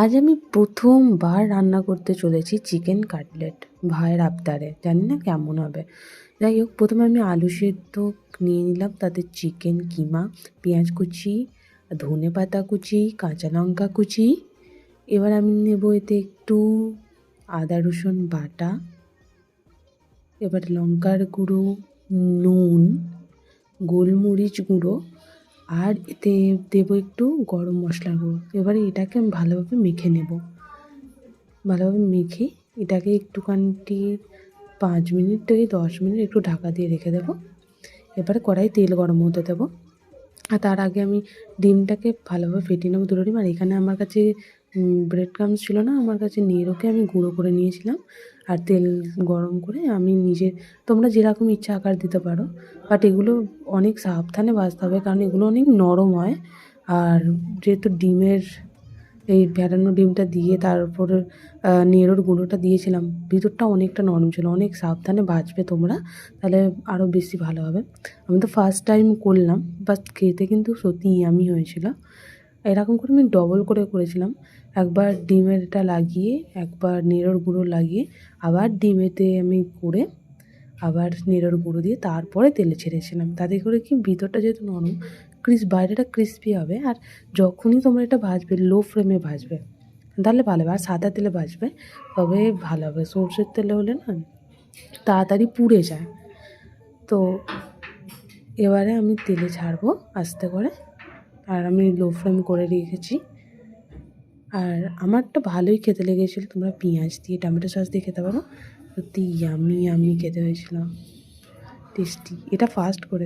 আজ আমি প্রথমবার রান্না করতে চলেছি চিকেন কাটলেট ভাইয়ের আবদারে। জানি না কেমন হবে। যাই হোক, প্রথমে আমি আলু সেদ্ধ নিয়ে নিলাম, তাতে চিকেন, কিমা, পেঁয়াজ কুচি, ধনে পাতা কুচি, কাঁচা লঙ্কা কুচি। এবার আমি নেব এতে একটু আদা রসুন বাটা, এবার লঙ্কার গুঁড়ো, নুন, গোলমরিচ গুঁড়ো আর এতে, দেবো একটু গরম মশলার গুঁড়ো। এবারে এটাকে আমি ভালোভাবে মেখে নেব। ভালোভাবে মেখে এটাকে একটুখানটি পাঁচ মিনিট থেকে দশ মিনিট একটু ঢাকা দিয়ে রেখে দেবো। এবারে কড়াই তেল গরম হতে দেবো। আর তার আগে আমি ডিমটাকে ভালোভাবে ফেটিয়ে নেব দুটো ডিম। আর এখানে আমার কাছে ব্রেড ক্রামস ছিল না, আমার কাছে নেড়োকে আমি গুঁড়ো করে নিয়েছিলাম আর তেল গরম করে আমি নিজে, তোমরা যেরকম ইচ্ছা আকার দিতে পারো। বাট এগুলো অনেক সাবধানে ভাজতে হবে, কারণ এগুলো অনেক নরম হয়। আর যেহেতু ডিমের এই ফেটানো ডিমটা দিয়ে তার উপরে নেড়োর গুঁড়োটা দিয়েছিলাম, ভিতরটা অনেকটা নরম ছিল, অনেক সাবধানে ভাজবে তোমরা, তাহলে আরও বেশি ভালো হবে। আমি তো ফার্স্ট টাইম করলাম বাট খেতে কিন্তু সত্যি ইয়ামি হয়েছিল। এরকম করে আমি ডবল করে করেছিলাম। একবার ডিমেরটা লাগিয়ে, একবার নেড়োর গুঁড়ো লাগিয়ে, আবার ডিমেতে আমি করে, আবার নেড়োর গুঁড়ো দিয়ে তারপরে তেলে ছেড়েছিলাম। তাতে করে কি ভিতরটা যেহেতু নরম ক্রিস বাইরেটা ক্রিস্পি হবে। আর যখনই তোমরা এটা ভাজবে লো ফ্লেমে ভাজবে, তাহলে ভালো হবে। আর সাদা তেলে ভাজবে, তবে ভালো হবে। সর্ষের তেলে হলে না তাড়াতাড়ি পুড়ে যায়। তো এবারে আমি তেলে ছাড়বো আস্তে করে। আর আমি লো ফ্লেম করে রেখেছি। আর আমারটা ভালোই খেতে লেগেছিল। তোমরা পেঁয়াজ দিয়ে টমেটো সস দিয়ে খেতে পারো। সত্যি ইয়ামি ইয়ামি খেতে হয়েছিল। টেস্টি এটা ফার্স্ট করে